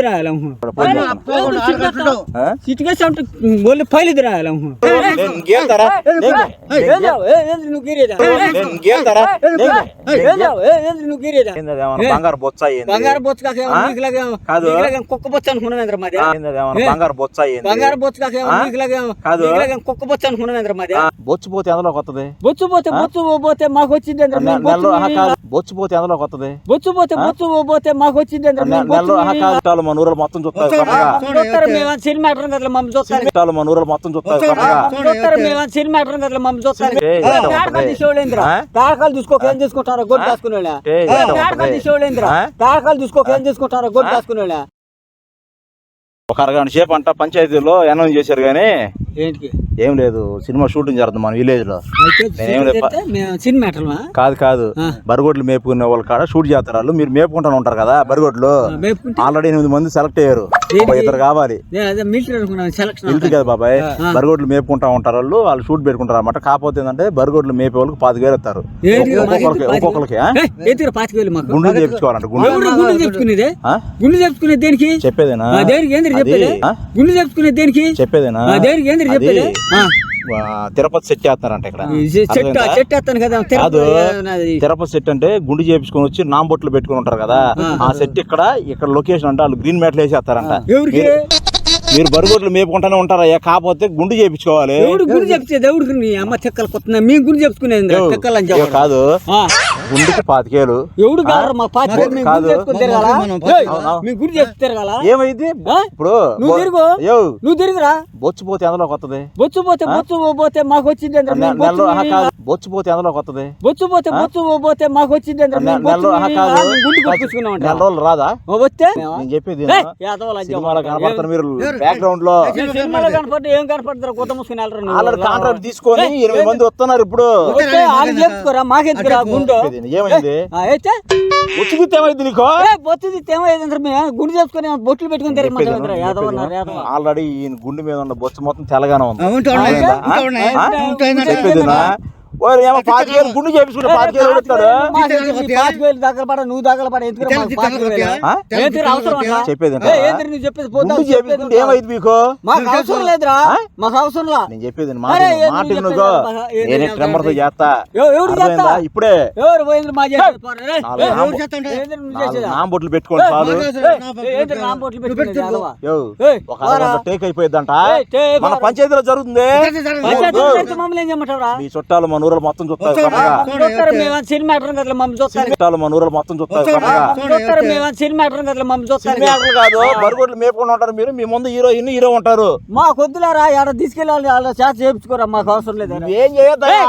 దిరాయాల చిటికే sound బోల్ file దిరాయాల నువ్వు గిరేదా? నువ్వు గిరేదా? బంగారు బొచ్చ అయ్యింది బంగారు? నీకులాగా కాదు. కుక్క బొచ్చు అనుకున్నావేంద్ర మాది? బంగారు అయ్యింది బంగారు? నీకులాగా కాదు. కుక్క బొచ్చు అనుకున్నావేంద్ర మాది? బొచ్చు పోతే ఎందులోకి వస్తుంది బొచ్చు పోతే బొచ్చు పోతే మాకు వచ్చింది బొచ్చు పోతే ఎందులోకి వస్తుంది బొచ్చు పోతే బొచ్చు పోతే మాకు వచ్చింది మన ఊరలు మొత్తం చూస్తారు మేము సినిమా మమ్మల్ని చూస్తారు. మన ఊరలు మొత్తం చూస్తారు కొత్తగా. చూస్తారు మేము సినిమా మమ్మల్ని చూస్తారు. ఏం చేసుకుంటారో గొడ్డు ఆ? కాడకాలు తీసుకోక ఏం చేసుకుంటారో గొడ్డు వాళ్ళ ఒక అరగంట సేపు అంట పంచాయతీలో అనౌన్స్ చేశారు కానీ ఏం లేదు సినిమా షూటింగ్ జరుగుతుంది మన విలేజ్లో సినిమా కాదు కాదు. బరిగొడ్లు మేపుకునే వాళ్ళ కాడ షూట్ చేస్తారు వాళ్ళు. మీరు మేపుకుంటా ఉంటారు కదా బరిగొడ్లు ఆల్రెడీ ఎనిమిది మంది సెలెక్ట్ అయ్యారు. ఇద్దరు కావాలి. మిలిటరీ కదా బాబాయ్. బరిగొడ్లు మేపుకుంటా ఉంటారు వాళ్ళు. వాళ్ళు షూట్ పెట్టుకుంటారు అనమాట కాకపోతే ఏంటంటే బరిగొడ్లు మేపే వాళ్ళకి పాతిక వేలు ఇస్తారు? ఒక్కొక్కరికి మాకు? గుండు చేపించుకోవాలంట. గుండు ఎవరు గుండు చెప్పుకునేది చెప్పుకునేది దేనికి? చెప్పేదేనా? దేనికి? ఏంది అది, చెప్పేది? ఆ? గుండు చెప్పుకునేది దేనికి? చెప్పేదేనా? దేనికి? ఏంది చెప్పేది? తిరుపతి సెట్ చేస్తారంట ఇక్కడ. కదా తిరుపతి సెట్ అంటే గుండు చేపించుకొని వచ్చి నాంబొట్లు పెట్టుకుని ఉంటారు కదా. ఆ. సెట్ ఇక్కడ ఇక్కడ లొకేషన్ అంటే వాళ్ళు గ్రీన్ మ్యాట్లు వేసేస్తారంట. మీరు- బరిగొడ్లు మేపుకుంటానే ఉంటారయ్యా కాకపోతే గుండు చేపించుకోవాలి. గుండు నీ అమ్మ చెక్కలు కొత్త మేము గుండు చెప్పుకునేది చెక్కలు అని కాదు. గుండుకి పాతికేలు. ఎవడు గుండు తిరగాల? ఏమైంది? ఇప్పుడు నువ్వు తిరుగు. యో. నువ్వు తిరుగురా. బొచ్చు పోతే ఎందులోకి వస్తుంది బొచ్చు పోతే బొచ్చు పోతే మాకు వచ్చింది బొచ్చు పోతే ఎందులోకి వస్తుంది బొచ్చు పోతే బొచ్చు పోతే మాకు వచ్చింది గుండు కొట్టుకున్నాం నెల రోజులు రాదా? వస్తే? నేను చెప్పేది. కనపడతారు మీరు. బ్యాక్గ్రౌండ్లో సినిమాలో కనపడ్డా ఏం కనపడతారు? కొత్త మూసుకుని వెళ్ళరు కాంట్రాక్ట్ తీసుకొని ఎనిమిది మంది వస్తున్నారు ఇప్పుడు. మాకెందుకురా గుండు? చెప్పేది ఏమైంది? అయితే? ఉచిత ఏమైంది నీకు? ఏ, బొచ్చుది తేమైందంటే మేము గుండు చేసుకుని బొట్లు పెట్టుకుని ఆల్రెడీ ఈయన గుండె మీద ఉన్న బొచ్చు మొత్తం తెల్లగానే ఉంది. ఉంటాడు గుండు చేపించుకుంటే పాతికేలు పెడతాడు పాతిక వేలు దగ్గర పడ నువ్వు దగ్గర పడ ఎందుకు? చెప్పేది నువ్వు చెప్పేది పోతా చెప్పేది ఏమైంది మీకు? మాకు అవసరం లేదురా. మాకు అవసరం లా. నేను చెప్పేది మాట నువ్వు నేనే తో? చేస్తా. ఎవరు? ఇప్పుడే. ఎవరు పోయింది మా? నాంబొట్లు పెట్టుకోండి చాలు. టేక్ అయిపోయిందంట. మన పంచాయతీలో జరుగుతుంది? మీ చుట్టాలు మన ఊరు మొత్తం చూస్తారు సినిమా కదా మమ్మల్ని చూస్తారు చుట్టాలు మన ఊరు మొత్తం చూస్తారు మేము సినిమా కదా మమ్మల్ని చూస్తారు సినిమా యాక్టర్లు కాదు బరుగుడ్లు మేపుకొని ఉంటారు మీరు మీ ముందు హీరోయిన్ హీరో ఉంటారు మా కొద్దులారా ఆడ తీసుకెళ్ళాలి వాళ్ళ చేత చేయించుకోరా మాకు అవసరం లేదు ఏయ్,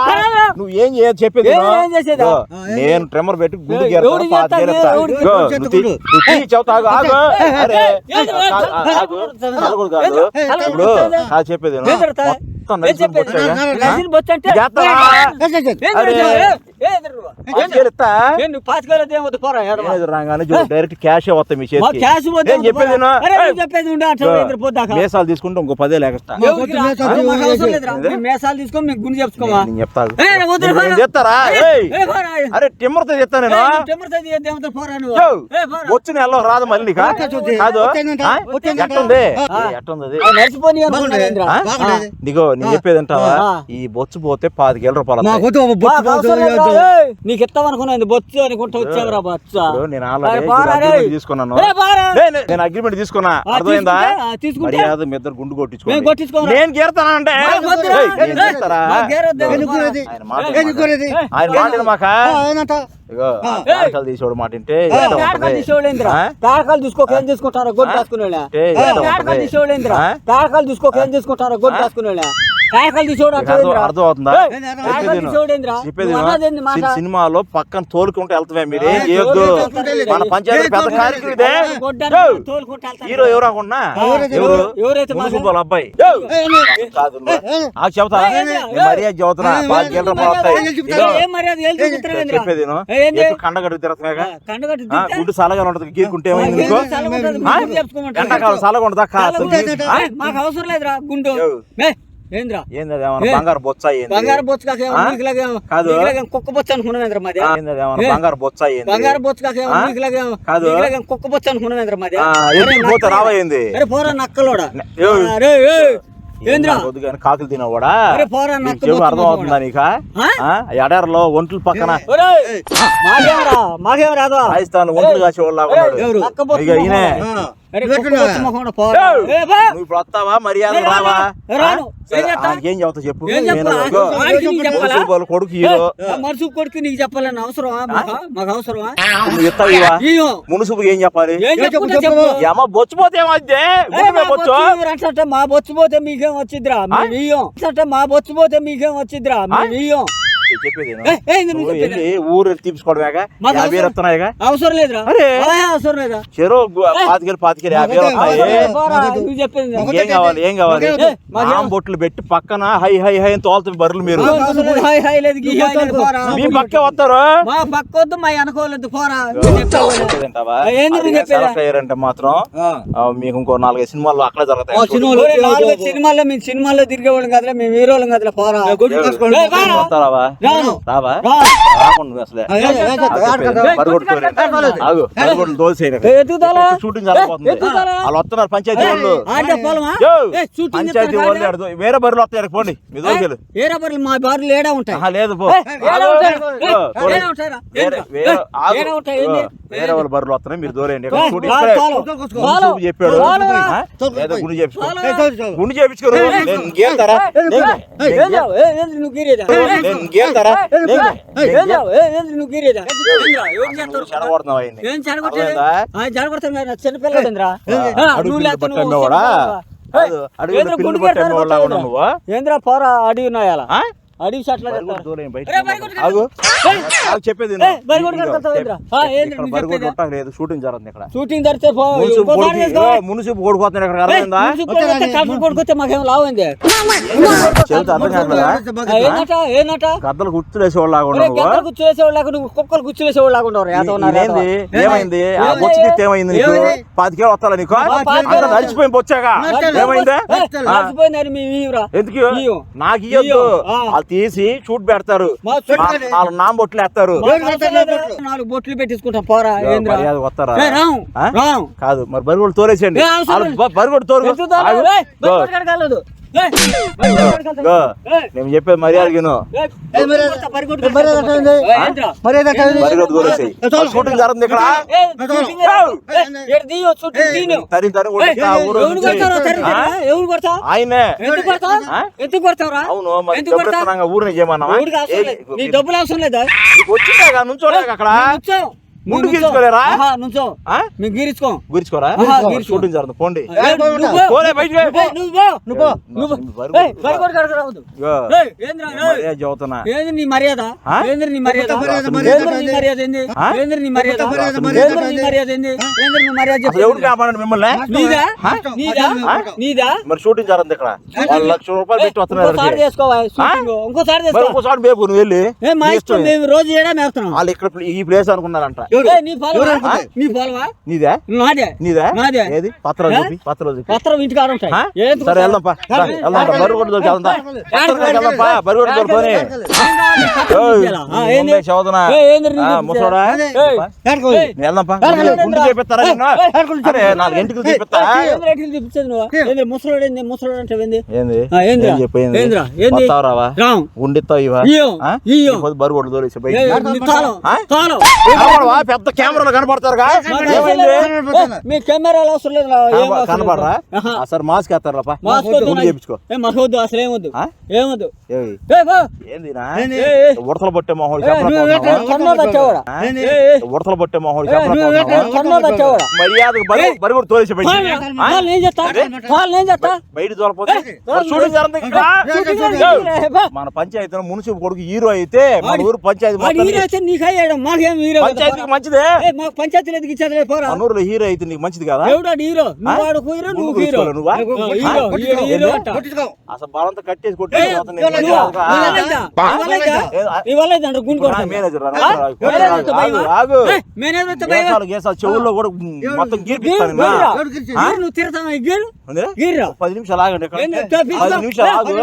కరాలా? నువ్వు ఏం చేయదు చెప్పేది ఏం-. ఏం నేను ట్రిమ్మర్ పెట్టి గుండు చెబుతా, ఇప్పుడు చెప్పేది విను. డైరెక్ట్ క్యాష్ వస్తాయి మీ చెప్పేది. మేసాలు తీసుకుంటే ఇంకో? మేసాలు మీకు గుండు. చెప్తారా చెప్తా నేను పోరా. వచ్చిన ఎల్లో రాదు మళ్ళీ. కాదు. ఎట్టుంది ఎట్టుంది. నీకో నేను చెప్పేది అంటావా. ఈ బొచ్చు పోతే పాతికేళ్ళ రూపాయలు బొచ్చు. నీకు ఇస్తాం అనుకున్నాను బొచ్చు అనుకుంటా వచ్చావురా బొచ్చ. నేను ఆల్రెడీ. అగ్రిమెంట్ తీసుకున్నాను. నేను తీసుకున్నా. అర్థమైందా? తీసుకుంటే, మీ ఇద్దరు గుండు మేము కొట్టించుకోండి. కొట్టించుకోరా. నేను గీరుతానా అంటే? నేను? ఆయన మాట ఏయ్, వినమాక. ఎందుకు గీరేది? ఆయన మాట మాక? తీసేవాడు మాట? కాడకాలు తీసుకోక ఏం చేసుకుంటారో? గొడ్డు? కాడకాలు తీసుకోక ఏం చేసుకుంటారో? గొడ్డు నీకు అర్థం అవుతుందా సినిమాలో పక్కన తోలుకుంటే వెళ్తామే మీరు ఏం చేయొద్దు మన పంచాయతీ పెద్ద కార్యక్రమం. హీరో ఎవరు అనుకున్నా అబ్బాయి యో, కాదు ఆ చెబుతా మర్యాద చెబుతున్నా? చెప్పేది కండగట్టు? గుడ్డు సలగా ఉంటది గీరుకుంటే. ఎండాకాలం సలగా ఉంటుంది. మాకు అవసరం లేదురా గుండు ఏంద్రా? బంగారు బంగారు కాదు. కుక్క అనుకున్నావేంద్ర మాది? బంగారు కాదు. కుక్క అనుకున్నావేంద్ర మాది? పోతే అరే పోరా నక్కలోడా? కాకులు తినవాడా? అర్థం అవుతుందా నీక? ఆ? ఎడారిలో ఒంట్లు పక్కన రాజస్థాన్ ఒంట్లు కాసే వాళ్ళు ఉన్నాడు. నక్క బొచ్చు ఇక ఈయనే. నువ్వు ఇప్పుడు వస్తావా? మర్యాద ఏ రావా? రాను. చెప్పు? కొడుకు హీరో కొడుకు నీకు చెప్పాలని అవసరమా? మాకు అవసరమా? ఇస్తావు ఏం చెప్పాలి? బొచ్చిపోతే ఏమద్దే ఏ మా బొచ్చు? అంటే మా బొచ్చిపోతే మీకేం వచ్చిద్రా మేము మా బొచ్చిపోతే మీకేం వచ్చిద్రా మేము చెప్పేది ఊరు తీసుకోవడమేగా యాభై అవసరం- వస్తున్నాయిగా అవసరం లేదురా అరే. ఏ, అవసరం లేదా చెరో పాతికేలు పాతికేలు యాభై వస్తాయి అవసరం లేదు, పోరా, నువ్వు చెప్పింది ఏం కావాలి ఏం కావాలి బొట్లు పెట్టి పక్కన హై హై హై అని తోలుతుంది బర్రెలు మీరు అవసరం లేదు. మీ పక్కే వస్తారు మా పక్కొద్దు మా పోరా అయ్యారంటే మాత్రం ఆ, మీకు ఇంకో నాలుగైదు సినిమాలు అక్కడే జరుగుతాయి సినిమాల్లో మేము సినిమాల్లో తిరిగేవాళ్ళం కదరా మేము హీరోలం కదరా పోరా ఏ, పోరా. వస్తారావా రాను. రావా. రాకుండా అసలే? షూటింగ్? వాళ్ళు వస్తున్నారు పంచాయతీ వాళ్ళు. వాళ్ళు. వేరే బర్రెలు వస్తాయి పోండి. మీ దోశలు. ఏ రబ్బర్లు మా బార్లు ఏడా ఉంటాయి? లేదు? వేరే? వేరే వేరే వాళ్ళ బర్రెలు వస్తున్నాయి మీరు దూరేయండి చెప్పాడు. గుండు చేపించుకో. గుండు చేపించుకోరు నేను ఇంకేం తరా ఏ, నేను- ఏ, నేను ఏంద్రా? ఏ, ఏంది? నువ్వు గీరేదా? ఏ, ఏ, నేను ఇంకేం తరా ఏ, నేను- ఏ, ఏంద్రా? పోరా అడిగి ఉన్నాయాల? అడిగి చెప్పేది లేదు షూటింగ్ జరుగుతుంది ఇక్కడ. షూటింగ్ మున్సిపు ఇక్కడ అర్థమైందా? కొడుకొస్తే మాకేం గుర్తులేసేవాళ్ళు లాగా గుర్తులేసేవాళ్ళు నువ్వు. కుక్కలు గుర్తులేసేవాళ్ళు ఉన్నారు. ఏమైంది? నీకు? పాతికేళ్ళు వస్తా నీకు? ఆ, పాతికేళ్ళు అంతా నడిచిపోయి బొచ్చాగా? ఏమైంది. ఎందుకు. నాకు తీసి షూట్ పెడతారు. వాళ్ళు నామ బొట్లు వేస్తారు. లేదు. నాలుగు బొట్లు పెట్టించుకుంటాం. పోరా వస్తారా కాదు మరి బరిగొడ్డు తోరేసేయండి ఏ, అవసరం వాళ్ళు లేదు. బ- బరిగొడ్డు తోరు నేను చెప్పేది మర్యాద షూటింగ్ జరుగుతుంది ఇక్కడ. ఊరు? ఆయనే. ఎందుకు కొడతావురా? అవును మరి ఎందుకు డబ్బులు అవసరం లేదు. అక్కడ. ముందు గీర్చుకోలేరా? నుంచో? మేము గీరించుకో గురించుకోరా. షూటింగ్ జరుగుతుంది. పోండి. పోలే మర్యాద చెబుతున్నా. ఏంది నీ మర్యాద? ఆ? ఏంది నీ మర్యాద? మర్యాద, ఏంది నీ మర్యాద ఏంది? ఆ? ఏంది నీ మర్యాద? మర్యాద, ఏంది మర్యాద, నీ మర్యాద ఏంది? ఏంది? నీ మర్యాద అసలు చెప్పు. ఎవరు కాపాడండి మిమ్మల్ని? నీదా? ఆ? నీదా? ఆ? నీదా? మరి షూటింగ్ జరుగుతుంది ఇక్కడ. వాళ్ళు లక్ష రూపాయలు పెట్టి వస్తున్నారు ఇంకోసారి బేపు నువ్వు వెళ్ళి రోజు ఏడా మేస్తున్నాం వాళ్ళు ఇక్కడ ఈ ప్లేస్ అనుకున్నారంట. నీ పొలవా ఆ? నీ పొలవా నీదే నాదే నీదే నాదే. ఏది పత్రాలు ఏ? చూపి పత్రాలు చూపి పత్రం ఇంటికి ఆడ ఉంటాయి ఆ? ఏం సరే వెళ్దాం పా రా, వెళ్దాం పా బరువు వెళ్దాం వెళ్దాం పా చదువుతున్నా వెళ్దాం పా గుండు- చేపిస్తారా ముసలోడు ఏంది ముసలోడు అంటే ఏంది ఏంది ఉండిస్తావు ఇవా దూరేసి పెద్ద కెమెరాలు కనపడతారుగా మాకు మీ కెమెరాలు అవసరం లేదు కనపడరా సరే మాస్క్ వేస్తారా పా మాస్క్ వద్దు మాకు అసలు ఏమొద్దు? ఏమొద్దు. ఉడతలు పట్టే మొహోడు. ఉడతలు పట్టే మొహోడు ఏ, నువ్వు ఎక్కడ చెప్పలేకపోతున్నావా? కన్నో బచ్చావాడా? మర్యాదకు బరి బరి కూడా తోలేసి బయట తోలపోతే. మన పంచాయతీ మున్సిపల్ కొడుకు హీరో అయితే మన ఊరు పంచాయతీ మొత్తానికి హీరో అయితే నీకు మంచిదే మాకు పంచాయతీలు ఎందుకు పోరా. మనూరులో హీరో అయితే నీకు మంచిది కదా? ఎవడా హీరో? నువ్వు ఆడు హీరో నువ్వు హీరో. అసలు బలంతా కట్టేసి చెవుల్లో కూడా మొత్తం గీర్పిస్తాను నువ్వు గీరు? గీరురా. పది నిమిషాలు ఆగండి. పది నిమిషాలు ఆగు.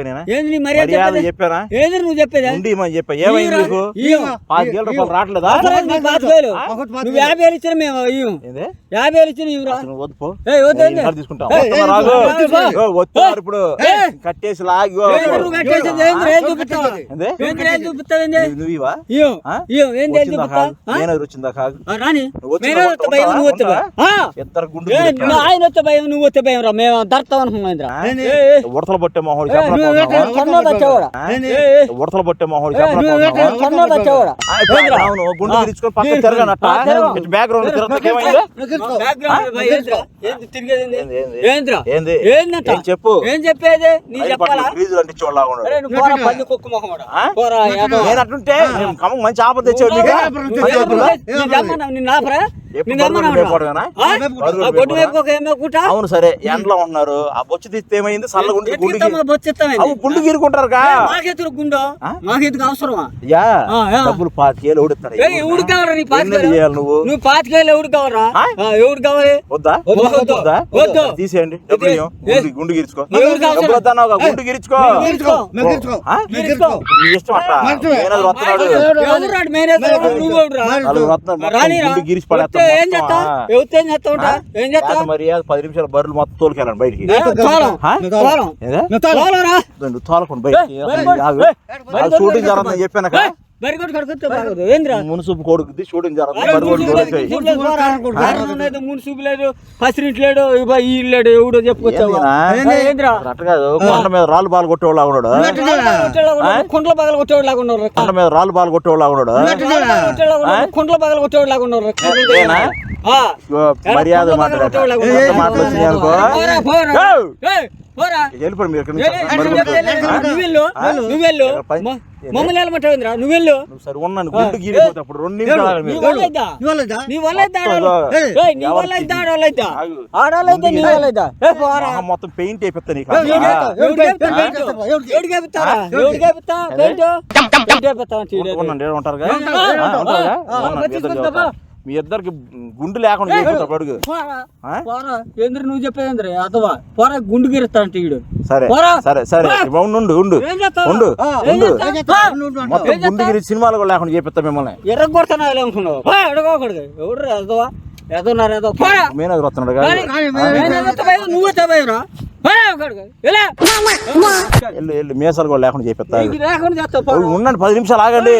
మర్యాద ఏంది? చెప్పాను నేనా ఏంది నీ మర్యాద మర్యాద చెప్పేది? చెప్పానా ఏంది నువ్వు చెప్పేది ఉండి మని చెప్పా ఏమైంది ఇయ్యరా. నీకు ఇయ్యం. పాతికేళ్ళ రూపాయలు రావట్లేదా అసలు నీకు పాతిక వేలు. ఆ? నువ్వు యాభై వేలు ఇచ్చిన మేము ఇయ్యం ఏంది యాభై వేలు ఇచ్చిన ఇవ్వరా అసలు వద్దు పో ఏ, వద్దు, నేను వద్దు. ఇంటికాడ తీసుకుంటా ఏ, వస్తున్నా ఏ, రాగు ఏ, ఏ, ఇగో, వస్తున్నారు ఇప్పుడు. కట్టేసి లాగి ఏంది నువ్వు కట్టేసింది? ఏంది ఏం చూపిస్తావా? ఏంది? ఏంది ఏం చూపిస్తావు ఏంది? నువ్వు ఇవా ఇయ్యం. ఆ? ఇయ్యం. ఏంది ఏం వచ్చిందా చూపిస్తావు? కాదు ఆ? మేనేజర్ వచ్చిందా కాదు ఆ, రాని నువ్వు వచ్చిన మేమే వస్తే భయం నువ్వు వస్తే భయం ఆ? ఇద్దరు గుండు ఏ, నువ్వు ఆయన వస్తే భయం నువ్వు వస్తే భయం రా మేము దర్తాం అనుకున్నాం ఉడతలు పట్టే మొహోడు ఉడతలు పట్టే మొహోడు ఏ, నువ్వు ఎక్కడ కొన్నా బచ్చావురా? అవును గుండు తిరుచుకొని పక్కన తిరగనట్ట ఆ, తిరగం. బ్యాక్ గ్రౌండ్ తిరగడానికి ఏమైంది మా బ్యాక్గ్రౌండ్? ఏంది తిరిగేది ఏంది? ఏంది, ఏంది? ఏంద్రా? ఏంది? ఏందంట? ఏం చెప్పు. ఏం చెప్పేది నీ చెప్పాలా పంది కుక్క. నేను మంచి ఆపద నిన్ను ఆపరా? అవును సరే ఎండలో ఉన్నారు. ఆ బొచ్చు తీస్తే ఏమైంది? చల్ల గుండు గీరుకుంటారు అవసరమా. డబ్బులు పాతికేలు ఓడిస్తారు ఏ, ఎవడు కావాలరా నీ ఎన్నెన్ని పాతికేలు? చేయాలి నువ్వు? నువ్వు పాతికేలు ఎవడు? ఆ, ఎవడు కావాలి? వద్దా? వద్దు. తీసేయండి డబ్బులు? గుండు- గుండు గిరుచుకో. గుండు గిరుచుకో. ఇష్టం మేనేజర్ వస్తున్నాడు. మేనేజర్? నువ్వు. గుండు గిరిచి వస్తే ఏం చేస్తా. ఎవరితో ఏం చేస్తా ఉంటా? ఏం చేస్తా మరి పది నిమిషాలు బర్రెలు మొత్తం తోలుకెళ్ళండి బయటికి? తోలరా. తోలకుండా బయటికి. షూటింగ్ కొడు. జరుగుతుందని చెప్పాను ఏ, బరిగొడ్డు కడుకొస్తే బాగోదు. ఏందిరా? కొడుకుది. లేదు, పసిరింటి లేడు, ఈ లేడు, ఎవడో చెప్పుకొచ్చావా? ఏందిరా? కాదు కొండ మీద రాళ్ళు బాల్ కొట్టేవాళ్ళ ఉన్నాడు కొట్టేలా ఉన్నాడు, కుంట్ల పగల కొట్టేవాళ్ళగా ఉన్నారు కొండ మీద రాళ్ళు బాల్ కొట్టేవాళ్ళ ఉన్నాడు కుంట్ల పగల మర్యాద పగల నువ్వెళ్ళు, మమ్మల్ని సరే ఉన్నాను గుండు గీరిపోతే అప్పుడు రెండు నిమిషాలు నీ? నీ నీ నీ? ఏ, పోరా. మొత్తం పెయింట్ నీకు. ఎవడికి వేపిస్తారా? ఎవడికి వేపిస్తా? పెయింట్? పెయింట్ ఉంటారుగా? మీ ఇద్దరికి గుండు లేకుండా అడుగు. ఏంద్ర నువ్వు చెప్పేది అథవా పోరా గుండు గిరుస్తా అంటే ఈడు. సరే పోరా. సరే సరే. ఉండు ఉండు. ఉండు? ఉండు? మొత్తం గుండు గిరి సినిమాలు కూడా లేకుండా చేపిస్తా మిమ్మల్ని. ఎర్రగొడతానా అనుకున్నావు? పో, అడగకూడదు ఎవడు ఎదవా? ఎదన్నారు పోరా. మేనేజర్ వస్తున్నాడు? నువ్వు వెళ్ళు. మీసాలు కూడా లేకుండా చేపిస్తా. ఉండండి పది నిమిషాలు ఆగండి.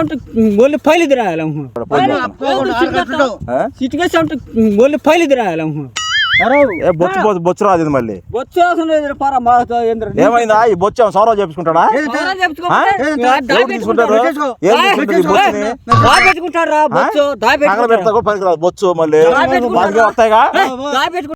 అంటే ఒళ్ళు పైలిది అంటే ఒళ్ళు పైలిది ఏ బొచ్చు బొచ్చు బొచ్చు రాదు ఇది మళ్ళీ. బొచ్చు ఏమైందా? ఈ సౌరవ్ చేపించుకుంటాడా పోరా? చెప్పుకో. ఆ? దా ఎవరు తీసుకుంటారు ఏం తీసుకుంటారు ఈ బొచ్చుని? దాపెట్టుకుంటారా బొచ్చు మళ్ళీ. వస్తాయిగా?